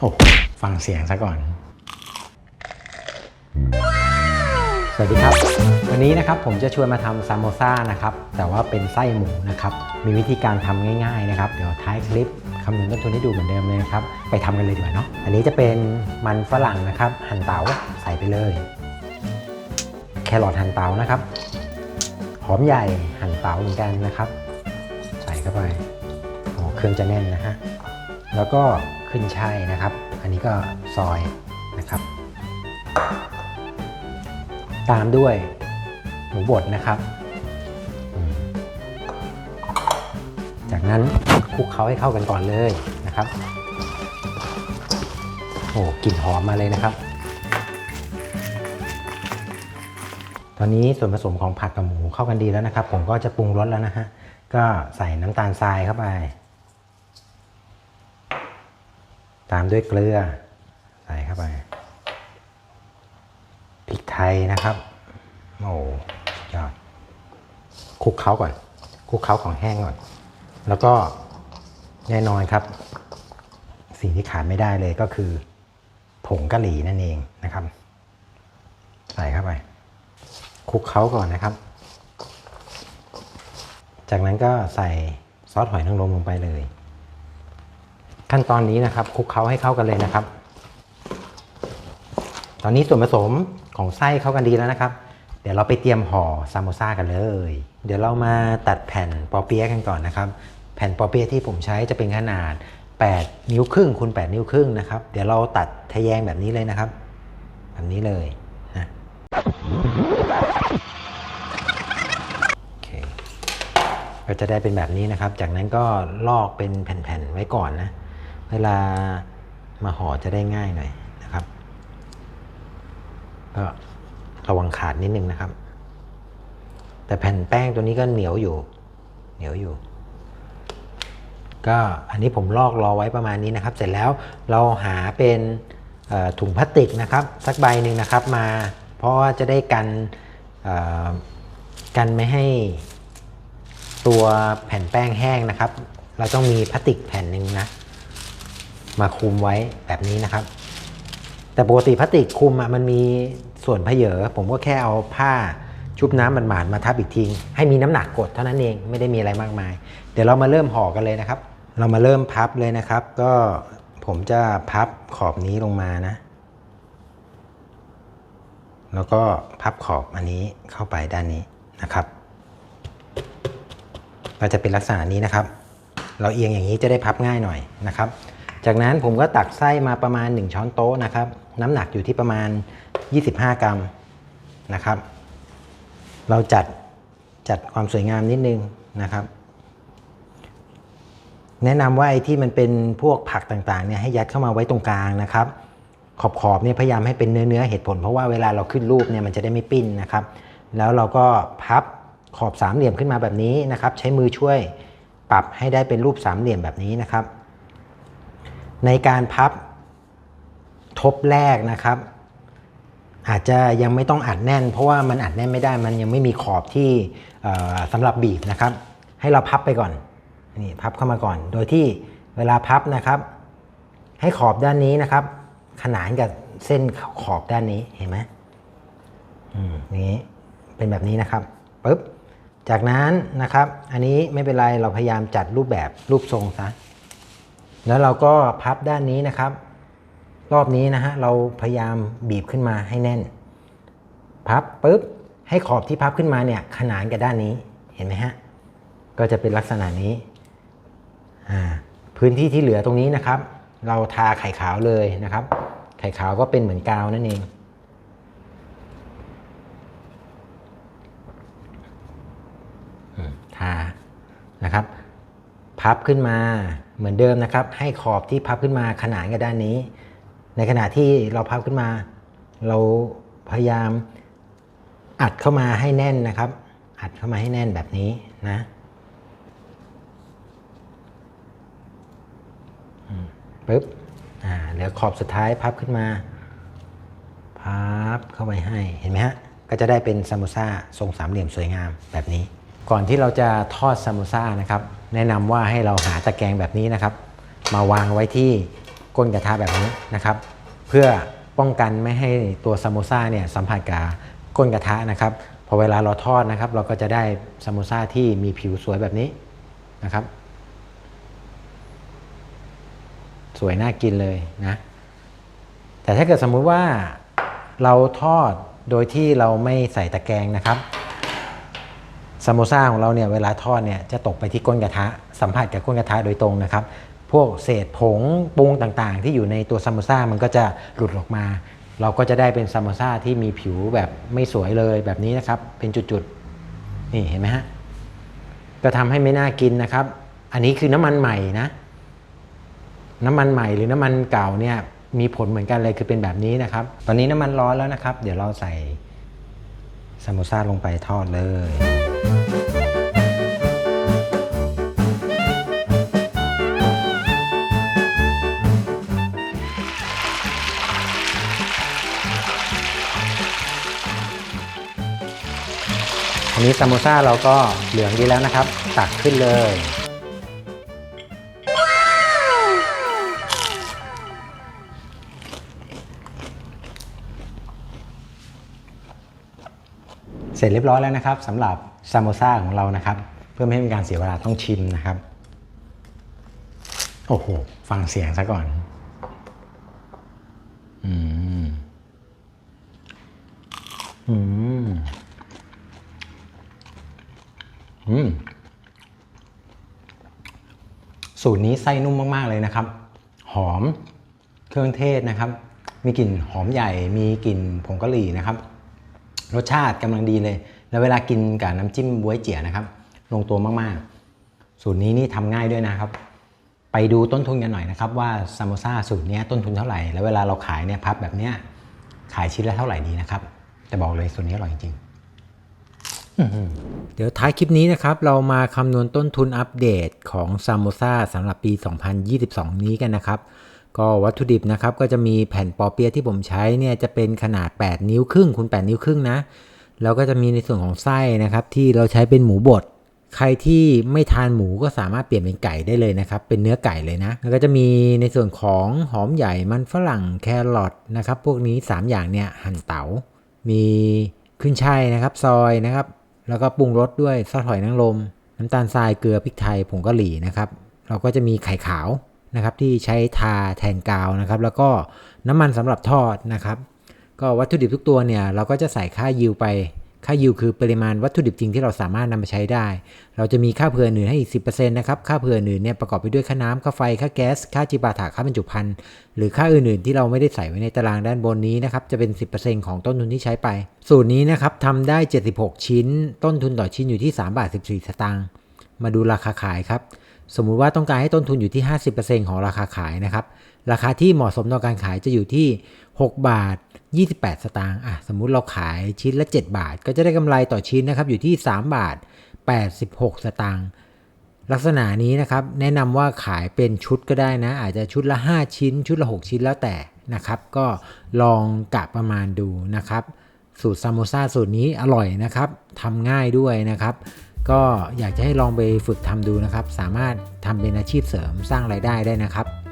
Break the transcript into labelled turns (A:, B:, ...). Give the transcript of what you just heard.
A: โอ้ฟังเสียงซะก่อน สวัสดีครับ วันนี้นะครับผมจะชวนมาทำซามโมซ่านะครับ แต่ว่าเป็นไส้หมูนะครับ มีวิธีการทำง่าย ๆ นะครับ เดี๋ยวท้ายคลิปคำนวณต้นทุนให้ดูเหมือนเดิมเลยนะครับ ไปทำกันเลยดีกว่าเนาะ อันนี้จะเป็นมันฝรั่งนะครับ หั่นเตาใส่ไปเลย แครอทหั่นเตานะครับ หอมใหญ่หั่นเตาเหมือนกันนะครับ ใส่เข้าไปโอ้เครื่องจะแน่นนะฮะ แล้วก็ ขึ้นช่ายนะครับ อันนี้ก็ซอยนะครับ ตามด้วยหมูบดนะครับ จากนั้นคลุกเคล้าให้เข้ากันก่อนเลยนะครับ โอ้กลิ่นหอมมาเลยนะครับ ตอนนี้ส่วนผสมของผักกับหมูเข้ากันดีแล้วนะครับ ผมก็จะปรุงรสแล้วนะฮะ ก็ใส่น้ำตาลทรายเข้าไป ตามด้วยเกลือใส่เข้าไปพริกไทยนะครับโอ้ยอดคลุกเคล้าก่อนคลุกเคล้าของแห้งก่อน แล้วก็แน่นอนครับ สิ่งที่ขาดไม่ได้เลยก็คือ ผงกะหรี่นั่นเองนะครับ ใส่เข้าไปคลุกเคล้าก่อนนะครับ จากนั้นก็ใส่ซอสหอยนางรมลงไปเลย ขั้นตอนนี้นะครับคลุกเคล้าให้เข้ากันเลยนะครับ ตอนนี้ส่วนผสมของไส้เข้ากันดีแล้วนะครับ เดี๋ยวเราไปเตรียมห่อซามโมซากันเลย เดี๋ยวเรามาตัดแผ่นปอเปี๊ยะกันก่อนนะครับ แผ่นปอเปี๊ยะที่ผมใช้จะเป็นขนาด 8 นิ้วครึ่งคูณ8นิ้วครึ่งนะครับ เดี๋ยวเราตัดทะแยงแบบนี้เลยนะครับ แบบนี้เลยนะโอเคก็จะได้เป็นแบบนี้นะครับ จากนั้นก็ลอกเป็นแผ่นๆไว้ก่อนนะ เวลามาห่อจะได้ง่ายหน่อยนะครับก็ระวังขาดนิดนึงนะครับ แต่แผ่นแป้งตัวนี้ก็เหนียวอยู่ เหนียวอยู่ ก็อันนี้ผมลอกรอไว้ประมาณนี้นะครับ เสร็จแล้วเราหาเป็นถุงพลาสติกนะครับสักใบหนึ่งนะครับมา เพราะว่าจะได้กันกันไม่ให้ตัวแผ่นแป้งแห้งนะครับ เราต้องมีพลาสติกแผ่นหนึ่งนะ มาคุมไว้แบบนี้นะครับ แต่ปกติพลาสติกคุมมันมีส่วนเพเยอผมก็แค่เอาผ้าชุบน้ำมันหมาดๆมาทับอีกทีให้มีน้ำหนักกดเท่านั้นเองไม่ได้มีอะไรมากมาย เดี๋ยวเรามาเริ่มห่อกันเลยนะครับ เรามาเริ่มพับเลยนะครับ ก็ผมจะพับขอบนี้ลงมานะ แล้วก็พับขอบอันนี้เข้าไปด้านนี้นะครับก็จะเป็นลักษณะนี้นะครับ เราเอียงอย่างนี้จะได้พับง่ายหน่อยนะครับ จากนั้นผมก็ตักไส้มาประมาณ 1 ช้อนโต๊ะนะครับ น้ำหนักอยู่ที่ประมาณ 25 กรัมนะครับ เราจัดจัดความสวยงามนิดนึงนะครับ แนะนำว่าไอ้ที่มันเป็นพวกผักต่างๆเนี่ยให้ยัดเข้ามาไว้ตรงกลางนะครับ ขอบขอบเนี่ยพยายามให้เป็นเนื้อเนื้อเหตุผล เพราะว่าเวลาเราขึ้นรูปเนี่ยมันจะได้ไม่ปิ้นนะครับ แล้วเราก็พับขอบสามเหลี่ยมขึ้นมาแบบนี้นะครับ ใช้มือช่วยปรับให้ได้เป็นรูปสามเหลี่ยมแบบนี้นะครับ ในการพับทบแรกนะครับ อาจจะยังไม่ต้องอัดแน่น เพราะว่ามันอัดแน่นไม่ได้มันยังไม่มีขอบที่สำหรับบีบนะครับ ให้เราพับไปก่อนนี่พับเข้ามาก่อน โดยที่เวลาพับนะครับ ให้ขอบด้านนี้นะครับ ขนานกับเส้นขอบด้านนี้เห็นไหมอืมนี้เป็นแบบนี้นะครับปุ๊บจากนั้นนะครับ อันนี้ไม่เป็นไรเราพยายามจัดรูปแบบรูปทรงซะ แล้วเราก็พับด้านนี้นะครับ รอบนี้นะฮะเราพยายามบีบขึ้นมาให้แน่น พับปุ๊บให้ขอบที่พับขึ้นมาเนี่ยขนานกับด้านนี้เห็นไหมฮะก็จะเป็นลักษณะนี้พื้นที่ที่เหลือตรงนี้นะครับ เราทาไข่ขาวเลยนะครับ ไข่ขาวก็เป็นเหมือนกาวนั่นเองทานะครับ พับขึ้นมาเหมือนเดิมนะครับ ให้ขอบที่พับขึ้นมาขนานกับด้านนี้ ในขณะที่เราพับขึ้นมา เราพยายามอัดเข้ามาให้แน่นนะครับ อัดเข้ามาให้แน่นแบบนี้นะปึ๊บอ่าเหลือขอบสุดท้ายพับขึ้นมา พับเข้าไปให้เห็นไหมฮะก็จะได้เป็นซามโมซ่าทรงสามเหลี่ยมสวยงามแบบนี้ ก่อนที่เราจะทอดซามโมซ่านะครับ แนะนำว่าให้เราหาตะแกรงแบบนี้นะครับ มาวางไว้ที่ก้นกระทะแบบนี้นะครับ เพื่อป้องกันไม่ให้ตัวซามโมซ่าเนี่ยสัมผัสกับก้นกระทะนะครับพอเวลาเราทอดนะครับ เราก็จะได้ซามโมซ่าที่มีผิวสวยแบบนี้นะครับ สวยน่ากินเลยนะแต่ถ้าเกิดสมมุติว่าเราทอดโดยที่เราไม่ใส่ตะแกรงนะครับ ซามโมซ่าของเราเนี่ยเวลาทอดเนี่ยจะตกไปที่ก้นกระทะสัมผัสกับก้นกระทะโดยตรงนะครับ พวกเศษผงปรุงต่างๆ ที่อยู่ในตัวซามโมซ่ามันก็จะหลุดออกมา เราก็จะได้เป็นซามโมซ่าที่มีผิวแบบไม่สวยเลยแบบนี้นะครับ เป็นจุดๆนี่เห็นไหมฮะก็ทำให้ไม่น่ากินนะครับ อันนี้คือน้ำมันใหม่นะ น้ำมันใหม่หรือน้ำมันเก่าเนี่ยมีผลเหมือนกันเลยคือเป็นแบบนี้นะครับ ตอนนี้น้ำมันร้อนแล้วนะครับ เดี๋ยวเราใส่ซามโมซ่าลงไปทอดเลย อันนี้ซามโมซ่าเราก็เหลืองดีแล้วนะครับ ตักขึ้นเลย ร็จเรียบร้อยแล้วนะครับสำหรับซามโมซ่าของเรานะครับ เพื่อไม่ให้เป็นการเสียเวลาต้องชิมนะครับ โอ้โห ฟังเสียงซะก่อนอืมอืมอืมสูตรนี้ไส้นุ่มมาก ๆ เลยนะครับ หอมเครื่องเทศนะครับ มีกลิ่นหอมใหญ่ มีกลิ่นผงกะหรี่นะครับ รสชาติกำลังดีเลย แล้วเวลากินกับน้ำจิ้มบวยเจี๋ยนะครับ ลงตัวมากๆ สูตรนี้นี่ทำง่ายด้วยนะครับ ไปดูต้นทุนกันหน่อยนะครับ ว่าซามโมซาสูตรนี้ต้นทุนเท่าไหร่ แล้วเวลาเราขายเนี่ยพับแบบเนี้ยขายชิ้นละเท่าไหร่ดีนะครับ แต่บอกเลยสูตรนี้อร่อยจริงๆเดี๋ยวท้ายคลิปนี้นะครับ เรามาคำนวณต้นทุนอัปเดตของซามโมซาสำหรับปี 2022 นี้กันนะครับ ก็วัตถุดิบนะครับก็จะมีแผ่นปอเปี๊ยะที่ผมใช้เนี่ยจะเป็นขนาด 8 นิ้วครึ่งคูณ8นิ้วครึ่งนะแล้วก็จะมีในส่วนของไส้นะครับที่เราใช้เป็นหมูบดใครที่ไม่ทานหมูก็สามารถเปลี่ยนเป็นไก่ได้เลยนะครับ เป็นเนื้อไก่เลยนะ แล้วก็จะมีในส่วนของหอมใหญ่มันฝรั่งแครอทนะครับ พวกนี้ 3 อย่างเนี่ยหั่นเตา๋า มีขึ้นช่ายนะครับ ซอยนะครับ แล้วก็ปรุงรสด้วยซอสหอยนางรมน้ำตาลทรายเกลือพริกไทยผงกะหรี่นะครับเราก็จะมีไข่ขาว นะครับที่ใช้ทาแทนกาวนะครับ แล้วก็น้ำมันสำหรับทอดนะครับ ก็วัตถุดิบทุกตัวเนี่ยเราก็จะใส่ค่ายิวไป ค่ายิวคือปริมาณวัตถุดิบจริงที่เราสามารถนำมาใช้ได้ เราจะมีค่าเผื่ออื่นให้อีก 10%นะครับ ค่าเผื่ออื่นเนี่ยประกอบไปด้วยค่าน้ำค่าไฟ ค่าแก๊ส ค่าจิปาถะค่าบรรจุภัณฑ์หรือค่าอื่นๆที่เราไม่ได้ใส่ไว้ในตารางด้านบนนี้นะครับ จะเป็น 10%ของต้นทุนที่ใช้ไป สูตรนี้นะครับทำได้ 76 ชิ้น ต้นทุนต่อชิ้นอยู่ที่3บาท14 สตางค์ มาดูราคาขายครับ สมมุติว่าต้องการให้ต้นทุนอยู่ที่ 50%ของราคาขายนะครับ ราคาที่เหมาะสมต่อการขายจะอยู่ที่ 6 บาท 28 สตางค์อะสมมุติเราขายชิ้นละ 7 บาท ก็จะได้กำไรต่อชิ้นนะครับอยู่ที่ 3 บาท 86 สตางค์ลักษณะนี้นะครับแนะนำว่าขายเป็นชุดก็ได้นะ อาจจะชุดละ 5 ชิ้น ชุดละ 6 ชิ้นแล้วแต่นะครับ ก็ลองกะประมาณดูนะครับ สูตรซามโมซาสูตรนี้อร่อยนะครับทำง่ายด้วยนะครับ ก็อยากจะให้ลองไปฝึกทำดูนะครับ สามารถทำเป็นอาชีพเสริมสร้างรายได้ได้นะครับ